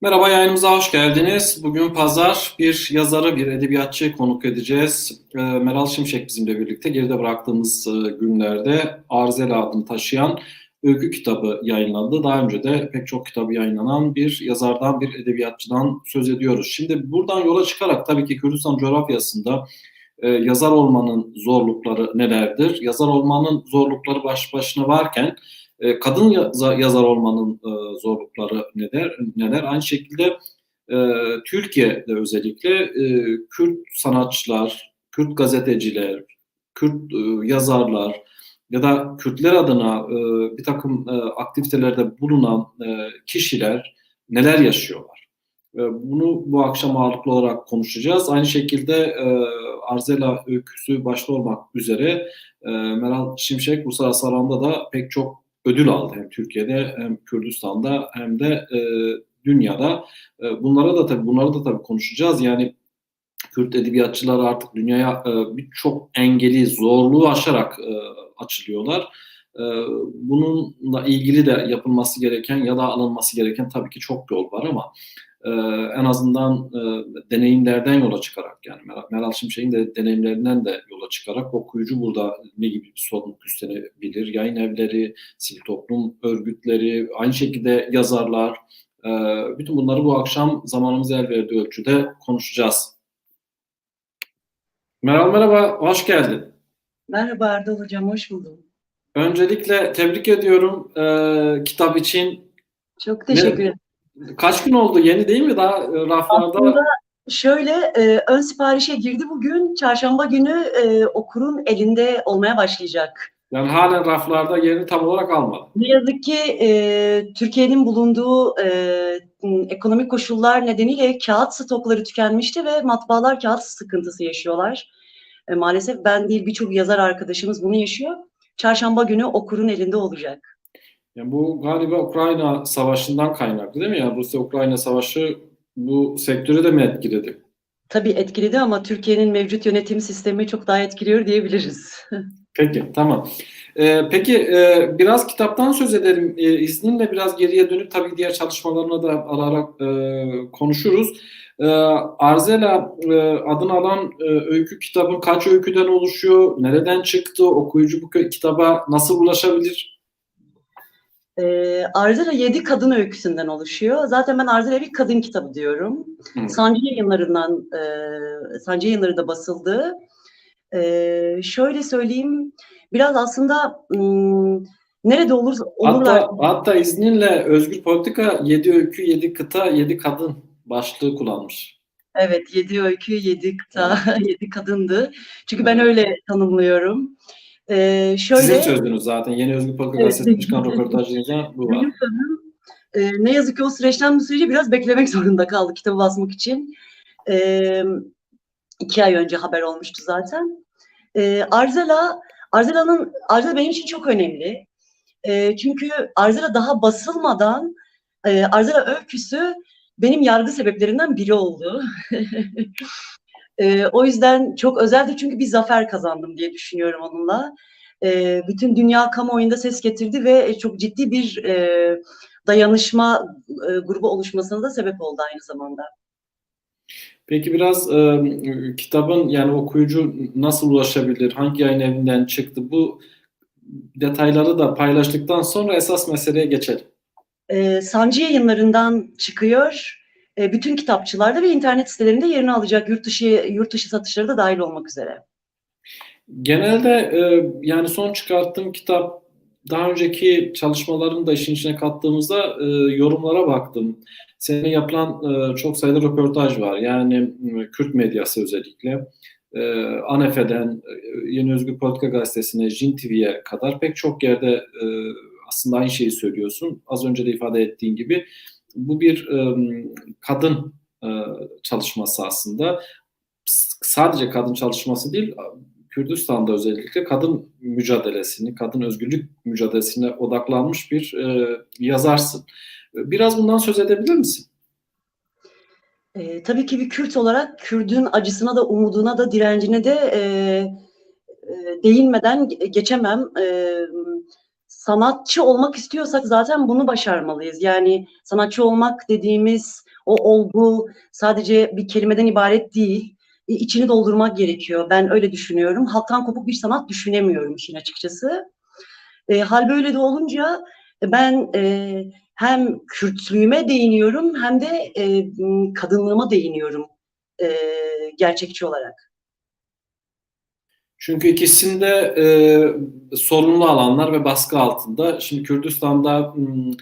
Merhaba, yayınımıza hoş geldiniz. Bugün pazar bir yazarı, bir edebiyatçı konuk edeceğiz. Ee, Meral Şimşek bizimle birlikte geride bıraktığımız e, günlerde Arzel adını taşıyan öykü kitabı yayınlandı. Daha önce de pek çok kitabı yayınlanan bir yazardan, bir edebiyatçıdan söz ediyoruz. Şimdi buradan yola çıkarak tabii ki Kürdistan coğrafyasında e, yazar olmanın zorlukları nelerdir? Yazar olmanın zorlukları baş başına varken e, kadın yazar olmanın e, zorlukları neler? Neler? Aynı şekilde e, Türkiye'de özellikle Kürt sanatçılar, Kürt gazeteciler, Kürt yazarlar ya da Kürtler adına bir takım aktivitelerde bulunan kişiler neler yaşıyorlar? Bunu bu akşam ağırlıklı olarak konuşacağız. Aynı şekilde Arzela öyküsü başta olmak üzere Meral Şimşek Uluslararası alanda da pek çok ödül aldı hem Türkiye'de hem Kürdistan'da hem de e, dünyada. E, bunlara da tabii bunları da tabii konuşacağız. Yani Kürt edebiyatçılar artık dünyaya e, birçok engeli, zorluğu aşarak e, açılıyorlar. E, bununla ilgili de yapılması gereken ya da alınması gereken tabii ki çok yol var ama e, en azından e, deneyimlerden yola çıkarak yani Meral Şimşek'in de deneyimlerinden de yola çıkarak okuyucu burada ne gibi bir sorumluluk üstlenebilir? Yayın evleri, sivil toplum örgütleri, aynı şekilde yazarlar, e, bütün bunları bu akşam zamanımız el verdiği ölçüde konuşacağız. Meral merhaba, hoş geldin. Merhaba Erdal Hocam, hoş buldum. Öncelikle tebrik ediyorum e, kitap için. Çok teşekkür ederim. Kaç gün oldu? Yeni değil mi? Daha e, raflarda... Aslında şöyle e, ön siparişe girdi bugün. Çarşamba günü e, okurun elinde olmaya başlayacak. Yani halen raflarda yerini tam olarak almadı. Ne yazık ki e, Türkiye'nin bulunduğu e, ekonomik koşullar nedeniyle kağıt stokları tükenmişti ve matbaalar kağıt sıkıntısı yaşıyorlar. E, maalesef ben değil birçok yazar arkadaşımız bunu yaşıyor. Çarşamba günü okurun elinde olacak. Yani bu galiba Ukrayna Savaşı'ndan kaynaklı değil mi? Yani Rusya-Ukrayna Savaşı bu sektörü de mi etkiledi? Tabii etkiledi ama Türkiye'nin mevcut yönetim sistemi çok daha etkiliyor diyebiliriz. Peki, tamam. Ee, peki e, biraz kitaptan söz edelim. E, izninle biraz geriye dönüp tabii diğer çalışmalarına da alarak e, konuşuruz. E, Arzela e, adını alan e, öykü kitabın kaç öyküden oluşuyor? Nereden çıktı? Okuyucu bu kitaba nasıl ulaşabilir? E, Arzela yedi kadın öyküsünden oluşuyor. Zaten ben Arzela bir kadın kitabı diyorum. Hı. Sancı yayınlarından, e, Sancı yayınlarında basıldı. E, şöyle söyleyeyim, biraz aslında m, nerede olur, olurlar. Hatta, hatta izninle Özgür Politika yedi öykü, yedi kıta, yedi kadın başlığı kullanmış. Evet, yedi öykü, yedi kıta, yedi kadındı. Çünkü ben öyle tanımlıyorum. Ee, şöyle, Sizin sözünüz zaten. Yeni Özgür Politika evet, Gazetesi'nde çıkan röportajınızda bu var. E, ne yazık ki o süreçten bu süreci biraz beklemek zorunda kaldı kitabı basmak için. E, iki ay önce haber olmuştu zaten. E, Arzela, Arzela'nın, Arzela benim için çok önemli. E, çünkü Arzela daha basılmadan e, Arzela öyküsü benim yargı sebeplerinden biri oldu. E, o yüzden çok özeldi çünkü bir zafer kazandım diye düşünüyorum onunla. E, bütün dünya kamuoyunda ses getirdi ve çok ciddi bir e, dayanışma e, grubu oluşmasına da sebep oldu aynı zamanda. Peki biraz e, kitabın yani okuyucu nasıl ulaşabilir, hangi yayın evinden çıktı bu detayları da paylaştıktan sonra esas meseleye geçelim. E, Sancı yayınlarından çıkıyor e, bütün kitapçılarda ve internet sitelerinde yerini alacak yurt dışı yurt dışı satışları da dahil olmak üzere. Genelde e, yani son çıkarttığım kitap daha önceki çalışmalarını da işin içine kattığımızda e, yorumlara baktım. Senin yapılan e, çok sayıda röportaj var. Yani Kürt medyası özellikle. E, ANEFE'den, e, Yeni Özgür Politika Gazetesi'ne, Jin TV'ye kadar pek çok yerde e, aslında aynı şeyi söylüyorsun. Az önce de ifade ettiğin gibi bu bir e, kadın e, çalışması aslında. Sadece kadın çalışması değil, Kürdistan'da özellikle kadın mücadelesini, kadın özgürlük mücadelesine odaklanmış bir e, yazarsın. Biraz bundan söz edebilir misin? E, tabii ki bir Kürt olarak Kürdün acısına da umuduna da direncine de e, e, değinmeden geçemem. E, sanatçı olmak istiyorsak zaten bunu başarmalıyız. Yani sanatçı olmak dediğimiz o olgu sadece bir kelimeden ibaret değil. E, içini doldurmak gerekiyor. Ben öyle düşünüyorum. Halktan kopuk bir sanat düşünemiyorum işin açıkçası. E, hal böyle de olunca ben e, hem Kürtlüğüme değiniyorum hem de e, kadınlığıma değiniyorum e, gerçekçi olarak. Çünkü ikisinde e, sorunlu alanlar ve baskı altında. Şimdi Kürdistan'da m,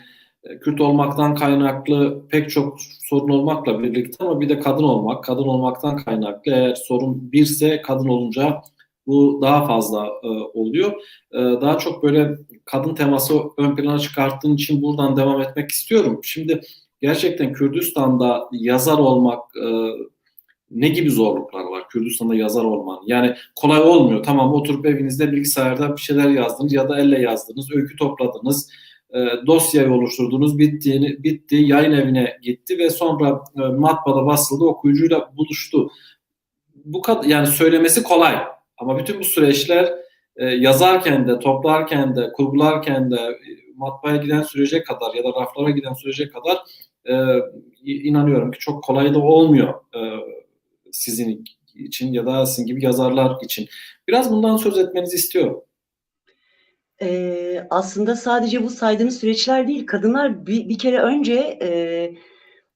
Kürt olmaktan kaynaklı pek çok sorun olmakla birlikte ama bir de kadın olmak, kadın olmaktan kaynaklı eğer sorun birse kadın olunca bu daha fazla e, oluyor. E, daha çok böyle kadın teması ön plana çıkarttığın için buradan devam etmek istiyorum. Şimdi gerçekten Kürdistan'da yazar olmak e, ne gibi zorluklar var Kürdistan'da yazar olman? Yani kolay olmuyor. Tamam oturup evinizde bilgisayarda bir şeyler yazdınız ya da elle yazdınız, öykü topladınız, e, dosyayı oluşturdunuz, bitti, bitti, yayın evine gitti ve sonra e, matbaada basıldı, okuyucuyla buluştu. Bu kadar yani söylemesi kolay ama bütün bu süreçler e, yazarken de, toplarken de, kurgularken de, e, matbaaya giden sürece kadar ya da raflara giden sürece kadar e, inanıyorum ki çok kolay da olmuyor. E, sizin için ya da sizin gibi yazarlar için. Biraz bundan söz etmenizi istiyorum. Ee, aslında sadece bu saydığınız süreçler değil, kadınlar bir, bir kere önce e,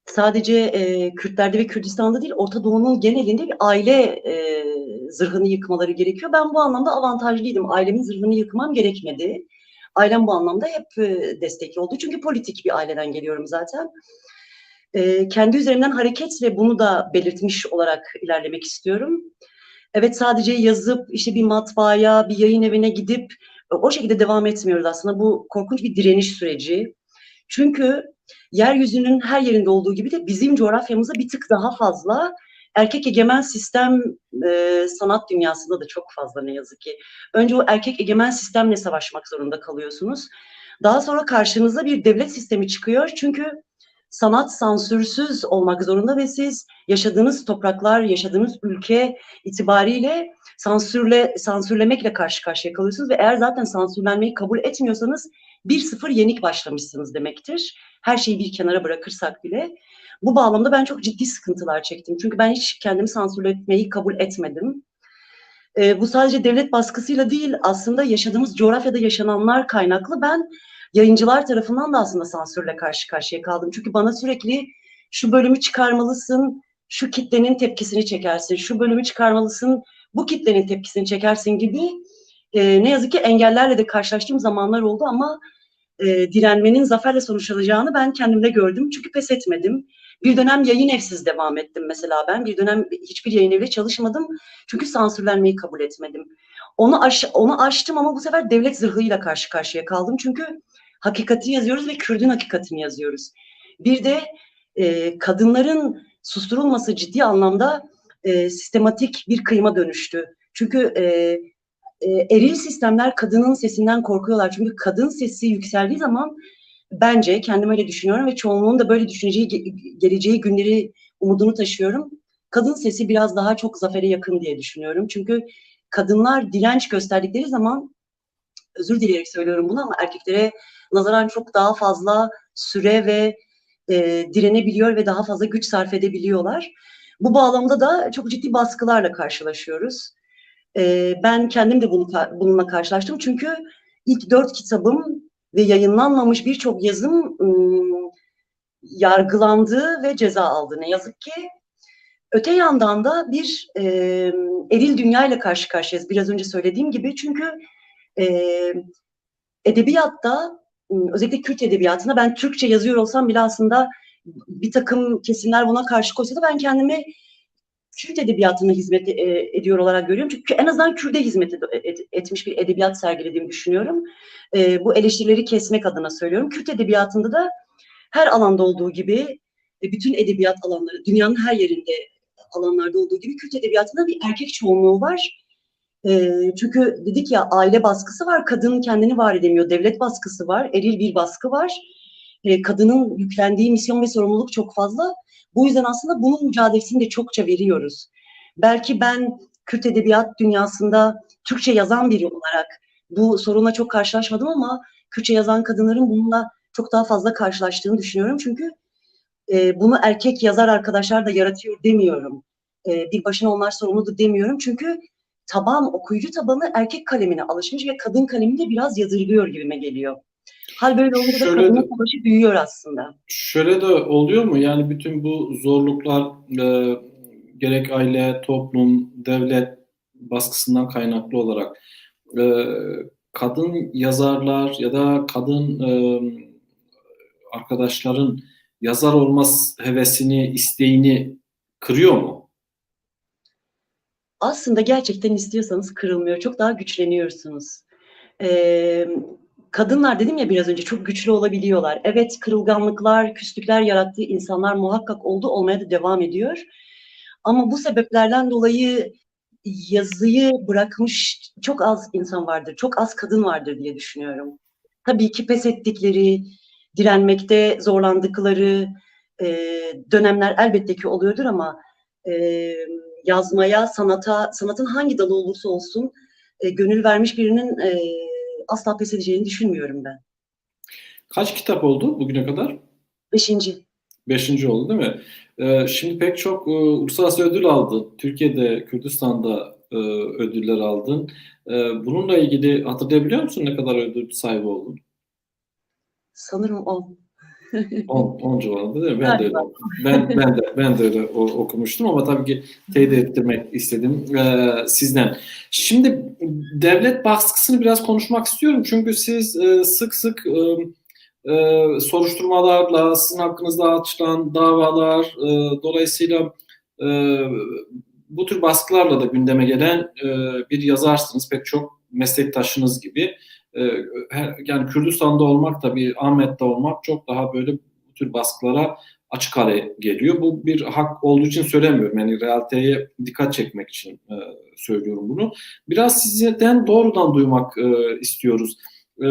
sadece e, Kürtlerde ve Kürdistan'da değil, Orta Doğu'nun genelinde bir aile e, zırhını yıkmaları gerekiyor. Ben bu anlamda avantajlıydım. Ailemin zırhını yıkmam gerekmedi. Ailem bu anlamda hep e, destekli oldu. Çünkü politik bir aileden geliyorum zaten e, kendi üzerimden hareketle bunu da belirtmiş olarak ilerlemek istiyorum. Evet sadece yazıp işte bir matbaaya, bir yayın evine gidip o şekilde devam etmiyoruz aslında. Bu korkunç bir direniş süreci. Çünkü yeryüzünün her yerinde olduğu gibi de bizim coğrafyamızda bir tık daha fazla erkek egemen sistem e, sanat dünyasında da çok fazla ne yazık ki. Önce o erkek egemen sistemle savaşmak zorunda kalıyorsunuz. Daha sonra karşınıza bir devlet sistemi çıkıyor. Çünkü sanat sansürsüz olmak zorunda ve siz yaşadığınız topraklar, yaşadığınız ülke itibariyle sansürle sansürlemekle karşı karşıya kalıyorsunuz ve eğer zaten sansürlenmeyi kabul etmiyorsanız bir sıfır yenik başlamışsınız demektir. Her şeyi bir kenara bırakırsak bile. Bu bağlamda ben çok ciddi sıkıntılar çektim. Çünkü ben hiç kendimi sansürletmeyi kabul etmedim. E, bu sadece devlet baskısıyla değil aslında yaşadığımız coğrafyada yaşananlar kaynaklı. Ben yayıncılar tarafından da aslında sansürle karşı karşıya kaldım. Çünkü bana sürekli şu bölümü çıkarmalısın, şu kitlenin tepkisini çekersin, şu bölümü çıkarmalısın, bu kitlenin tepkisini çekersin gibi e, ne yazık ki engellerle de karşılaştığım zamanlar oldu ama e, direnmenin zaferle sonuçlanacağını ben kendimde gördüm. Çünkü pes etmedim. Bir dönem yayın evsiz devam ettim mesela ben. Bir dönem hiçbir yayın eviyle çalışmadım. Çünkü sansürlenmeyi kabul etmedim. Onu, aş onu aştım ama bu sefer devlet zırhıyla karşı karşıya kaldım. Çünkü hakikati yazıyoruz ve Kürdün hakikatini yazıyoruz. Bir de e, kadınların susturulması ciddi anlamda e, sistematik bir kıyma dönüştü. Çünkü e, e, eril sistemler kadının sesinden korkuyorlar. Çünkü kadın sesi yükseldiği zaman bence kendim öyle düşünüyorum ve çoğunluğun da böyle düşüneceği geleceği günleri umudunu taşıyorum. Kadın sesi biraz daha çok zafere yakın diye düşünüyorum. Çünkü kadınlar direnç gösterdikleri zaman özür dileyerek söylüyorum bunu ama erkeklere nazaran çok daha fazla süre ve e, direnebiliyor ve daha fazla güç sarf edebiliyorlar. Bu bağlamda da çok ciddi baskılarla karşılaşıyoruz. E, ben kendim de bunu, bununla karşılaştım çünkü ilk dört kitabım ve yayınlanmamış birçok yazım ım, yargılandı ve ceza aldı ne yazık ki. Öte yandan da bir e, eril dünya ile karşı karşıyayız biraz önce söylediğim gibi çünkü e, edebiyatta özellikle Kürt edebiyatında ben Türkçe yazıyor olsam bile aslında bir takım kesimler buna karşı koysa da ben kendimi Kürt edebiyatına hizmet e, ediyor olarak görüyorum. Çünkü en azından Kürt'e hizmet et, et, etmiş bir edebiyat sergilediğimi düşünüyorum. E, bu eleştirileri kesmek adına söylüyorum. Kürt edebiyatında da her alanda olduğu gibi e, bütün edebiyat alanları, dünyanın her yerinde alanlarda olduğu gibi Kürt edebiyatında bir erkek çoğunluğu var. E, çünkü dedik ya aile baskısı var, kadın kendini var edemiyor. Devlet baskısı var, eril bir baskı var. E, kadının yüklendiği misyon ve sorumluluk çok fazla. Bu yüzden aslında bunun mücadelesini de çokça veriyoruz. Belki ben Kürt edebiyat dünyasında Türkçe yazan biri olarak bu sorunla çok karşılaşmadım ama Kürtçe yazan kadınların bununla çok daha fazla karşılaştığını düşünüyorum. Çünkü e, bunu erkek yazar arkadaşlar da yaratıyor demiyorum. E, bir başına onlar sorumludur demiyorum. Çünkü taban, okuyucu tabanı erkek kalemine alışmış ve kadın kaleminde biraz yadırgıyor gibime geliyor. Hal böyle olunca da Şöyle kadının de- savaşı büyüyor aslında. Şöyle de oluyor mu? Yani bütün bu zorluklar e, gerek aile, toplum, devlet baskısından kaynaklı olarak e, kadın yazarlar ya da kadın e, arkadaşların yazar olması hevesini, isteğini kırıyor mu? Aslında gerçekten istiyorsanız kırılmıyor. Çok daha güçleniyorsunuz. Ee, kadınlar dedim ya biraz önce çok güçlü olabiliyorlar. Evet kırılganlıklar, küslükler yarattığı insanlar muhakkak oldu olmaya da devam ediyor. Ama bu sebeplerden dolayı yazıyı bırakmış çok az insan vardır. Çok az kadın vardır diye düşünüyorum. Tabii ki pes ettikleri, direnmekte zorlandıkları e, dönemler elbette ki oluyordur ama e, yazmaya, sanata, sanatın hangi dalı olursa olsun e, gönül vermiş birinin e, asla pes edeceğini düşünmüyorum ben. Kaç kitap oldu bugüne kadar? Beşinci. Beşinci oldu değil mi? Ee, şimdi pek çok e, uluslararası ödül aldın. Türkiye'de, Kürdistan'da e, ödüller aldın. E, bununla ilgili hatırlayabiliyor musun ne kadar ödül sahibi oldun? Sanırım o. 10 10 civarında değil mi? Ben de öyle, ben, ben de ben de öyle okumuştum ama tabii ki teyit ettirmek istedim e, sizden. Şimdi devlet baskısını biraz konuşmak istiyorum çünkü siz e, sık sık e, e, soruşturmalarla, sizin hakkınızda açılan davalar, e, dolayısıyla e, bu tür baskılarla da gündeme gelen e, bir yazarsınız. Pek çok meslektaşınız gibi. E, her- yani Kürdistan'da olmak da bir Ahmet'te olmak çok daha böyle bu tür baskılara açık hale geliyor. Bu bir hak olduğu için söylemiyorum. Yani realiteye dikkat çekmek için e, söylüyorum bunu. Biraz sizden doğrudan duymak e, istiyoruz. E,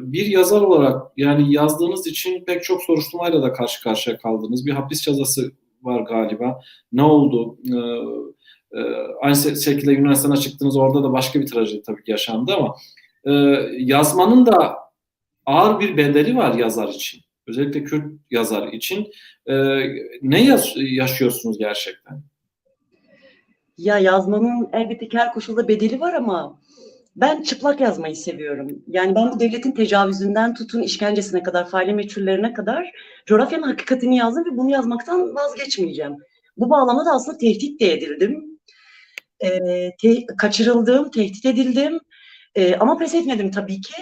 bir yazar olarak yani yazdığınız için pek çok soruşturmayla da karşı karşıya kaldınız. Bir hapis cezası var galiba. Ne oldu? E, e, aynı şekilde Yunanistan'a çıktınız. Orada da başka bir trajedi tabii ki yaşandı ama e, yazmanın da ağır bir bedeli var yazar için. Özellikle Kürt yazar için. E, ne yaz- yaşıyorsunuz gerçekten? Ya yazmanın elbette ki her koşulda bedeli var ama ben çıplak yazmayı seviyorum. Yani ben bu devletin tecavüzünden tutun işkencesine kadar, faile meçhullerine kadar coğrafyanın hakikatini yazdım ve bunu yazmaktan vazgeçmeyeceğim. Bu bağlamda da aslında tehdit de edildim. Ee, te- kaçırıldım, tehdit edildim. Ee, ama pes etmedim tabii ki.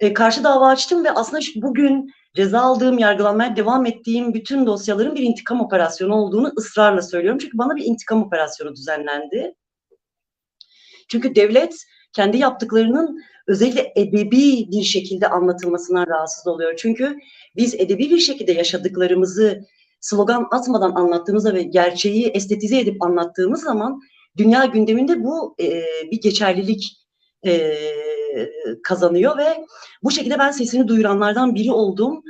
Ee, karşı dava açtım ve aslında bugün ceza aldığım, yargılanmaya devam ettiğim bütün dosyaların bir intikam operasyonu olduğunu ısrarla söylüyorum. Çünkü bana bir intikam operasyonu düzenlendi. Çünkü devlet kendi yaptıklarının özellikle edebi bir şekilde anlatılmasından rahatsız oluyor. Çünkü biz edebi bir şekilde yaşadıklarımızı slogan atmadan anlattığımızda ve gerçeği estetize edip anlattığımız zaman dünya gündeminde bu e, bir geçerlilik e, kazanıyor ve bu şekilde ben sesini duyuranlardan biri oldum.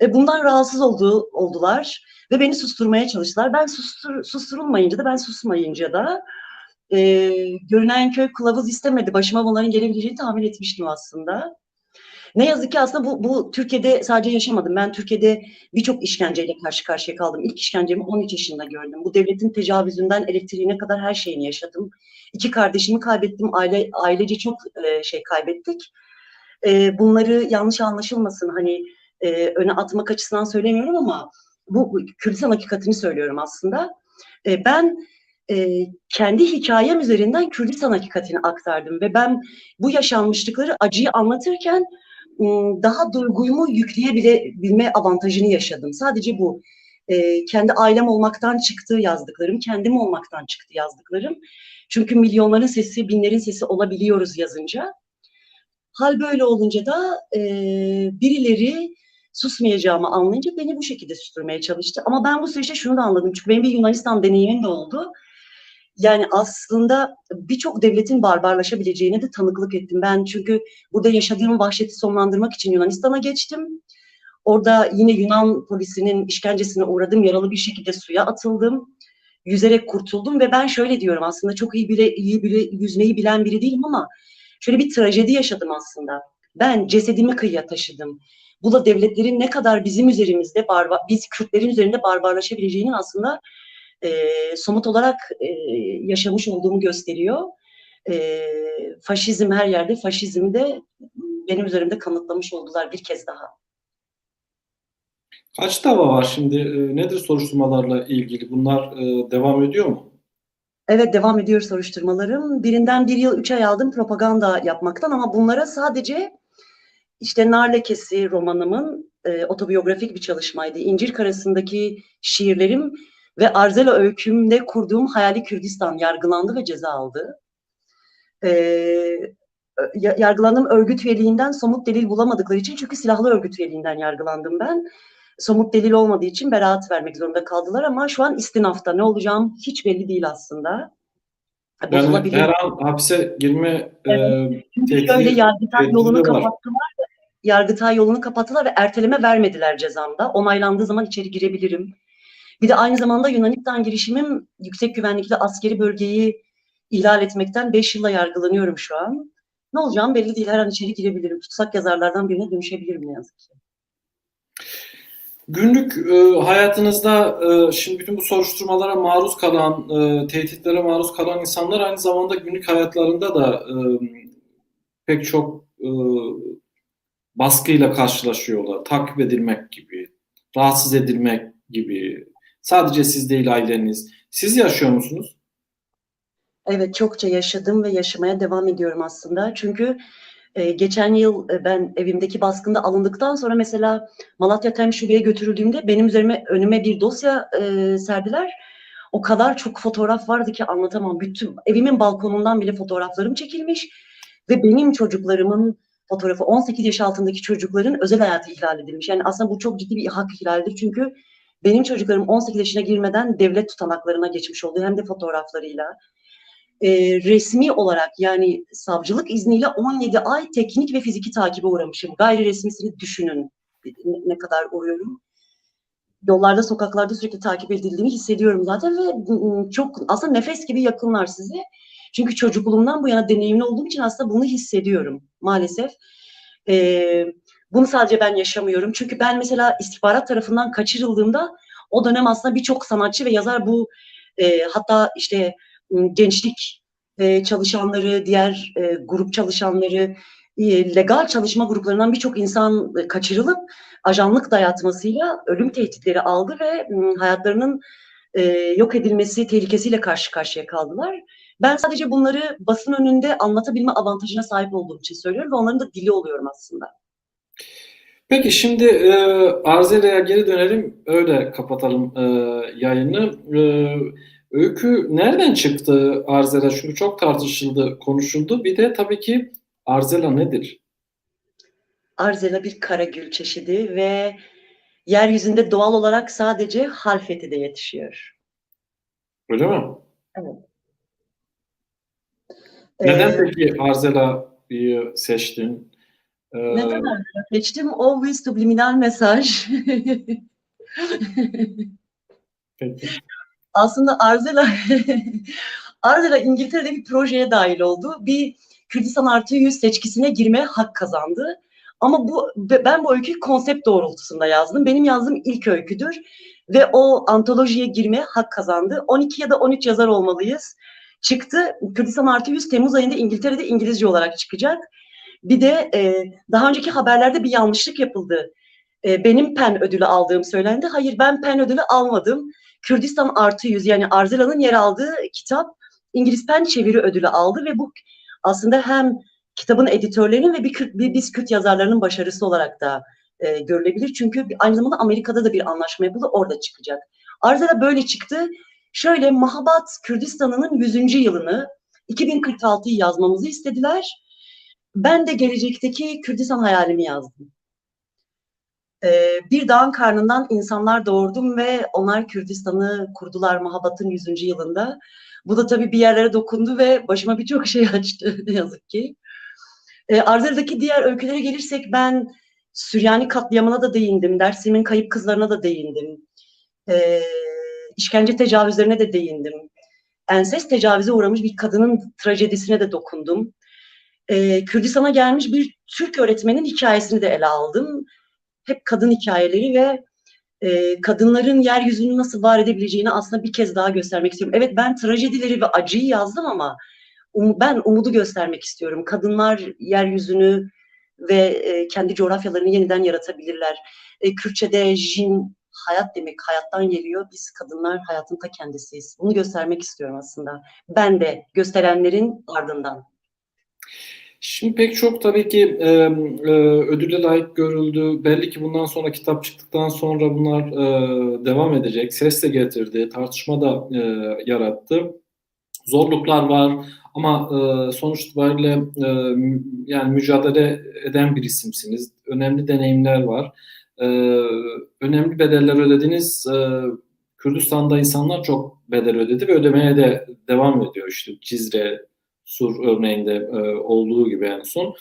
E, bundan rahatsız oldu, oldular ve beni susturmaya çalıştılar. Ben sustur, susturulmayınca da ben susmayınca da e, görünen köy kılavuz istemedi. Başıma bunların gelebileceğini tahmin etmiştim aslında. Ne yazık ki aslında bu, bu Türkiye'de sadece yaşamadım. Ben Türkiye'de birçok işkenceyle karşı karşıya kaldım. İlk işkencemi 13 yaşında gördüm. Bu devletin tecavüzünden elektriğine kadar her şeyini yaşadım. İki kardeşimi kaybettim. Aile ailece çok e, şey kaybettik. E, bunları yanlış anlaşılmasın hani e, öne atmak açısından söylemiyorum ama bu, bu Kürdistan hakikatini söylüyorum aslında. E, ben e, kendi hikayem üzerinden Kürdistan hakikatini aktardım ve ben bu yaşanmışlıkları acıyı anlatırken daha duygumu yükleyebilme avantajını yaşadım. Sadece bu. E, kendi ailem olmaktan çıktı yazdıklarım, kendim olmaktan çıktı yazdıklarım. Çünkü milyonların sesi, binlerin sesi olabiliyoruz yazınca. Hal böyle olunca da e, birileri susmayacağımı anlayınca beni bu şekilde susturmaya çalıştı. Ama ben bu süreçte şunu da anladım. Çünkü benim bir Yunanistan deneyimim de oldu. Yani aslında birçok devletin barbarlaşabileceğine de tanıklık ettim. Ben çünkü burada yaşadığım vahşeti sonlandırmak için Yunanistan'a geçtim. Orada yine Yunan polisinin işkencesine uğradım. Yaralı bir şekilde suya atıldım. Yüzerek kurtuldum ve ben şöyle diyorum aslında çok iyi bile iyi bile yüzmeyi bilen biri değilim ama şöyle bir trajedi yaşadım aslında. Ben cesedimi kıyıya taşıdım. Bu da devletlerin ne kadar bizim üzerimizde barbar, biz Kürtlerin üzerinde barbarlaşabileceğinin aslında e, somut olarak e, yaşamış olduğumu gösteriyor. E, faşizm her yerde, faşizmi de benim üzerimde kanıtlamış oldular bir kez daha. Kaç dava var şimdi? E, nedir soruşturmalarla ilgili? Bunlar e, devam ediyor mu? Evet devam ediyor soruşturmalarım. Birinden bir yıl üç ay aldım propaganda yapmaktan ama bunlara sadece işte Nar Lekesi romanımın e, otobiyografik bir çalışmaydı. İncir Karası'ndaki şiirlerim ve Arzela öykümde kurduğum Hayali Kürdistan yargılandı ve ceza aldı. E, yargılandığım örgüt üyeliğinden somut delil bulamadıkları için çünkü silahlı örgüt üyeliğinden yargılandım ben. Somut delil olmadığı için beraat vermek zorunda kaldılar ama şu an istinafta ne olacağım hiç belli değil aslında. Yani her an hapse girme evet. e, Çünkü şöyle Yargıtay yolunu var. kapattılar. Yargıtay yolunu kapattılar ve erteleme vermediler cezamda. Onaylandığı zaman içeri girebilirim. Bir de aynı zamanda Yunanistan girişimim yüksek güvenlikli askeri bölgeyi ihlal etmekten 5 yılla yargılanıyorum şu an. Ne olacağım belli değil. Her an içeri girebilirim. Tutsak yazarlardan birine dönüşebilirim ne yazık ki. Günlük e, hayatınızda e, şimdi bütün bu soruşturmalara maruz kalan, e, tehditlere maruz kalan insanlar aynı zamanda günlük hayatlarında da e, pek çok e, baskıyla karşılaşıyorlar. Takip edilmek gibi, rahatsız edilmek gibi. Sadece siz değil aileniz. Siz yaşıyor musunuz? Evet çokça yaşadım ve yaşamaya devam ediyorum aslında. Çünkü e, geçen yıl e, ben evimdeki baskında alındıktan sonra mesela Malatya Tem Şube'ye götürüldüğümde benim üzerime önüme bir dosya e, serdiler. O kadar çok fotoğraf vardı ki anlatamam. Bütün evimin balkonundan bile fotoğraflarım çekilmiş ve benim çocuklarımın fotoğrafı 18 yaş altındaki çocukların özel hayatı ihlal edilmiş. Yani aslında bu çok ciddi bir hak ihlalidir. Çünkü benim çocuklarım 18 yaşına girmeden devlet tutanaklarına geçmiş oldu hem de fotoğraflarıyla e, resmi olarak yani savcılık izniyle 17 ay teknik ve fiziki takibe uğramışım. Gayri resmisini düşünün ne, kadar uğruyorum. Yollarda, sokaklarda sürekli takip edildiğini hissediyorum zaten ve çok aslında nefes gibi yakınlar size. Çünkü çocukluğumdan bu yana deneyimli olduğum için aslında bunu hissediyorum maalesef. Ee, bunu sadece ben yaşamıyorum. Çünkü ben mesela istihbarat tarafından kaçırıldığımda o dönem aslında birçok sanatçı ve yazar bu e, hatta işte gençlik e, çalışanları, diğer e, grup çalışanları, e, legal çalışma gruplarından birçok insan e, kaçırılıp ajanlık dayatmasıyla ölüm tehditleri aldı ve e, hayatlarının e, yok edilmesi tehlikesiyle karşı karşıya kaldılar. Ben sadece bunları basın önünde anlatabilme avantajına sahip olduğum için söylüyorum ve onların da dili oluyorum aslında. Peki şimdi e, Arzele'ye geri dönelim, öyle kapatalım e, yayını. E, Öykü nereden çıktı Arzela? Çünkü çok tartışıldı, konuşuldu. Bir de tabii ki Arzela nedir? Arzela bir karagül çeşidi ve yeryüzünde doğal olarak sadece Halfeti'de yetişiyor. Öyle mi? Evet. Neden ee, peki Arzela'yı seçtin? Ee, neden Arzela seçtim? Always subliminal mesaj. peki aslında Arzela Arzela İngiltere'de bir projeye dahil oldu. Bir Kürdistan artı 100 seçkisine girme hak kazandı. Ama bu ben bu öyküyü konsept doğrultusunda yazdım. Benim yazdığım ilk öyküdür ve o antolojiye girme hak kazandı. 12 ya da 13 yazar olmalıyız. Çıktı. Kürdistan artı 100 Temmuz ayında İngiltere'de İngilizce olarak çıkacak. Bir de e, daha önceki haberlerde bir yanlışlık yapıldı. E, benim PEN ödülü aldığım söylendi. Hayır ben PEN ödülü almadım. Kürdistan artı yüz yani Arzela'nın yer aldığı kitap İngiliz Pen çeviri ödülü aldı ve bu aslında hem kitabın editörlerinin ve bir, bir biz Kürt yazarlarının başarısı olarak da e, görülebilir. Çünkü aynı zamanda Amerika'da da bir anlaşma yapıldı, orada çıkacak. Arzela böyle çıktı. Şöyle Mahabat Kürdistan'ının 100. yılını 2046'yı yazmamızı istediler. Ben de gelecekteki Kürdistan hayalimi yazdım. Ee, bir dağın karnından insanlar doğurdum ve onlar Kürdistan'ı kurdular Mahabat'ın 100. yılında. Bu da tabii bir yerlere dokundu ve başıma birçok şey açtı ne yazık ki. E, Arzel'deki diğer öykülere gelirsek ben Süryani katliamına da değindim, Dersim'in kayıp kızlarına da değindim. E, işkence tecavüzlerine de değindim. Enses tecavüze uğramış bir kadının trajedisine de dokundum. E, Kürdistan'a gelmiş bir Türk öğretmenin hikayesini de ele aldım. Hep kadın hikayeleri ve e, kadınların yeryüzünü nasıl var edebileceğini aslında bir kez daha göstermek istiyorum. Evet ben trajedileri ve acıyı yazdım ama um, ben umudu göstermek istiyorum. Kadınlar yeryüzünü ve e, kendi coğrafyalarını yeniden yaratabilirler. E, Kürtçe'de jin hayat demek, hayattan geliyor. Biz kadınlar hayatın ta kendisiyiz. Bunu göstermek istiyorum aslında. Ben de gösterenlerin ardından. Şimdi pek çok tabii ki e, e, ödülle layık görüldü. Belli ki bundan sonra kitap çıktıktan sonra bunlar e, devam edecek. Ses de getirdi, tartışma da e, yarattı. Zorluklar var ama e, sonuç itibariyle e, yani mücadele eden bir isimsiniz. Önemli deneyimler var. E, önemli bedeller ödediniz. E, Kürdistan'da insanlar çok bedel ödedi ve ödemeye de devam ediyor. İşte Cizre, Sur örneğinde e, olduğu gibi en son.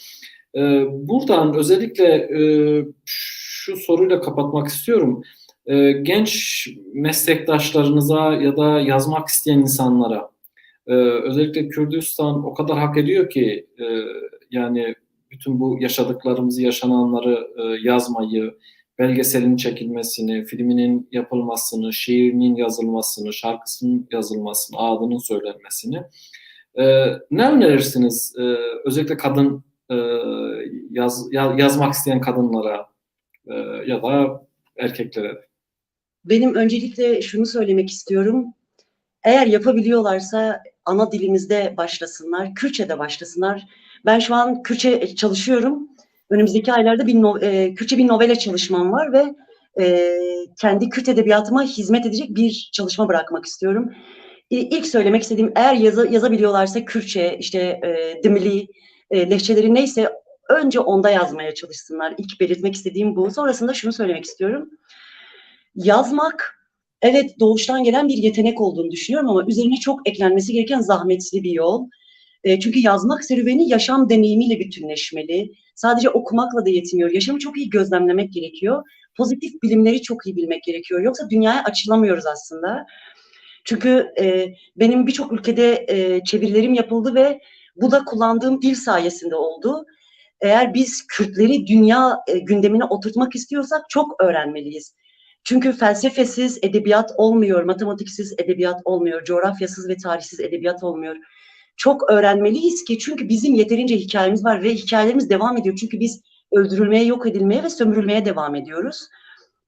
E, buradan özellikle e, şu soruyla kapatmak istiyorum. E, genç meslektaşlarınıza ya da yazmak isteyen insanlara e, özellikle Kürdistan o kadar hak ediyor ki e, yani bütün bu yaşadıklarımızı, yaşananları e, yazmayı, belgeselin çekilmesini, filminin yapılmasını, şiirinin yazılmasını, şarkısının yazılmasını, adının söylenmesini. Ee, ne önerirsiniz ee, özellikle kadın e, yaz, yazmak isteyen kadınlara e, ya da erkeklere? Benim öncelikle şunu söylemek istiyorum. Eğer yapabiliyorlarsa ana dilimizde başlasınlar, Kürtçe'de başlasınlar. Ben şu an Kürtçe çalışıyorum. Önümüzdeki aylarda bir no, e, Kürtçe bir novela çalışmam var ve e, kendi Kürt edebiyatıma hizmet edecek bir çalışma bırakmak istiyorum. İlk söylemek istediğim eğer yazı, yazabiliyorlarsa Kürtçe, işte e, Dimili, e, lehçeleri neyse önce onda yazmaya çalışsınlar. İlk belirtmek istediğim bu. Sonrasında şunu söylemek istiyorum. Yazmak evet doğuştan gelen bir yetenek olduğunu düşünüyorum ama üzerine çok eklenmesi gereken zahmetli bir yol. E, çünkü yazmak serüveni yaşam deneyimiyle bütünleşmeli. Sadece okumakla da yetmiyor. Yaşamı çok iyi gözlemlemek gerekiyor. Pozitif bilimleri çok iyi bilmek gerekiyor. Yoksa dünyaya açılamıyoruz aslında. Çünkü e, benim birçok ülkede e, çevirilerim yapıldı ve bu da kullandığım dil sayesinde oldu. Eğer biz Kürtleri dünya e, gündemine oturtmak istiyorsak çok öğrenmeliyiz. Çünkü felsefesiz edebiyat olmuyor, matematiksiz edebiyat olmuyor, coğrafyasız ve tarihsiz edebiyat olmuyor. Çok öğrenmeliyiz ki çünkü bizim yeterince hikayemiz var ve hikayelerimiz devam ediyor. Çünkü biz öldürülmeye, yok edilmeye ve sömürülmeye devam ediyoruz.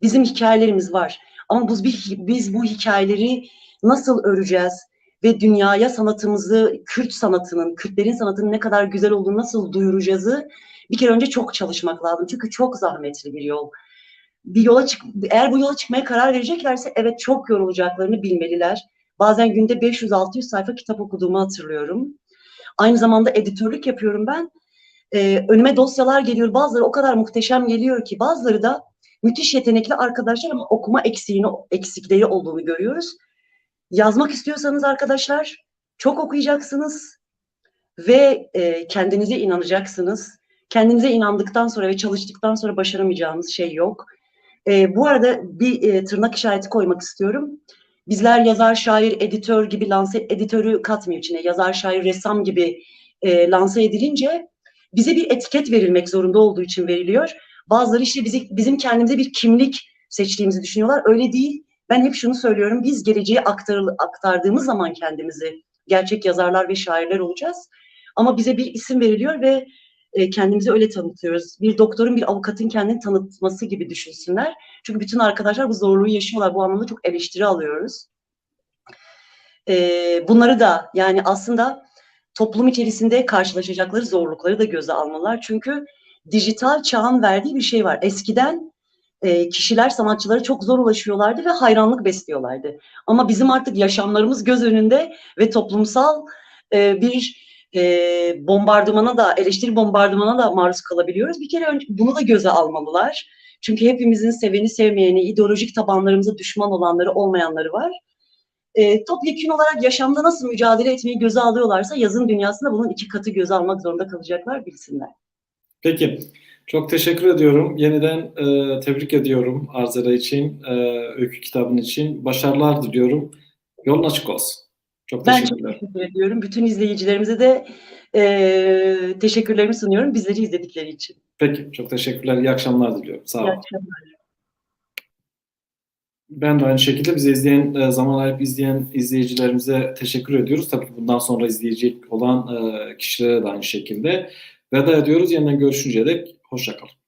Bizim hikayelerimiz var. Ama biz, biz bu hikayeleri nasıl öreceğiz ve dünyaya sanatımızı, Kürt sanatının, Kürtlerin sanatının ne kadar güzel olduğunu nasıl duyuracağızı bir kere önce çok çalışmak lazım. Çünkü çok zahmetli bir yol. Bir yola çık eğer bu yola çıkmaya karar vereceklerse evet çok yorulacaklarını bilmeliler. Bazen günde 500-600 sayfa kitap okuduğumu hatırlıyorum. Aynı zamanda editörlük yapıyorum ben. Ee, önüme dosyalar geliyor. Bazıları o kadar muhteşem geliyor ki bazıları da müthiş yetenekli arkadaşlar ama okuma eksiğini, eksikleri olduğunu görüyoruz. Yazmak istiyorsanız arkadaşlar çok okuyacaksınız ve e, kendinize inanacaksınız. Kendinize inandıktan sonra ve çalıştıktan sonra başaramayacağınız şey yok. E, bu arada bir e, tırnak işareti koymak istiyorum. Bizler yazar, şair, editör gibi lanse, editörü katmıyor içine. Yazar, şair, ressam gibi e, lanse edilince bize bir etiket verilmek zorunda olduğu için veriliyor. Bazıları işte bizi, bizim kendimize bir kimlik seçtiğimizi düşünüyorlar. Öyle değil. Ben hep şunu söylüyorum, biz geleceği aktar, aktardığımız zaman kendimizi gerçek yazarlar ve şairler olacağız. Ama bize bir isim veriliyor ve e, kendimizi öyle tanıtıyoruz. Bir doktorun, bir avukatın kendini tanıtması gibi düşünsünler. Çünkü bütün arkadaşlar bu zorluğu yaşıyorlar. Bu anlamda çok eleştiri alıyoruz. E, bunları da yani aslında toplum içerisinde karşılaşacakları zorlukları da göze almalılar. Çünkü dijital çağın verdiği bir şey var. Eskiden e, kişiler sanatçılara çok zor ulaşıyorlardı ve hayranlık besliyorlardı. Ama bizim artık yaşamlarımız göz önünde ve toplumsal e, bir e, bombardımana da, eleştiri bombardımana da maruz kalabiliyoruz. Bir kere önce bunu da göze almalılar. Çünkü hepimizin seveni sevmeyeni, ideolojik tabanlarımıza düşman olanları olmayanları var. E, topyekun olarak yaşamda nasıl mücadele etmeyi göze alıyorlarsa yazın dünyasında bunun iki katı göze almak zorunda kalacaklar bilsinler. Peki. Çok teşekkür ediyorum. Yeniden e, tebrik ediyorum Arzela için, e, öykü kitabın için. Başarılar diliyorum. Yolun açık olsun. Çok Ben çok teşekkür ediyorum. Bütün izleyicilerimize de e, teşekkürlerimi sunuyorum bizleri izledikleri için. Peki, çok teşekkürler. İyi akşamlar diliyorum. Sağ İyi olun. akşamlar. Ben de aynı şekilde bizi izleyen, e, zaman ayırıp izleyen izleyicilerimize teşekkür ediyoruz. Tabii ki bundan sonra izleyecek olan e, kişilere de aynı şekilde. Veda ediyoruz. Yeniden görüşünceye dek hoşça kalın.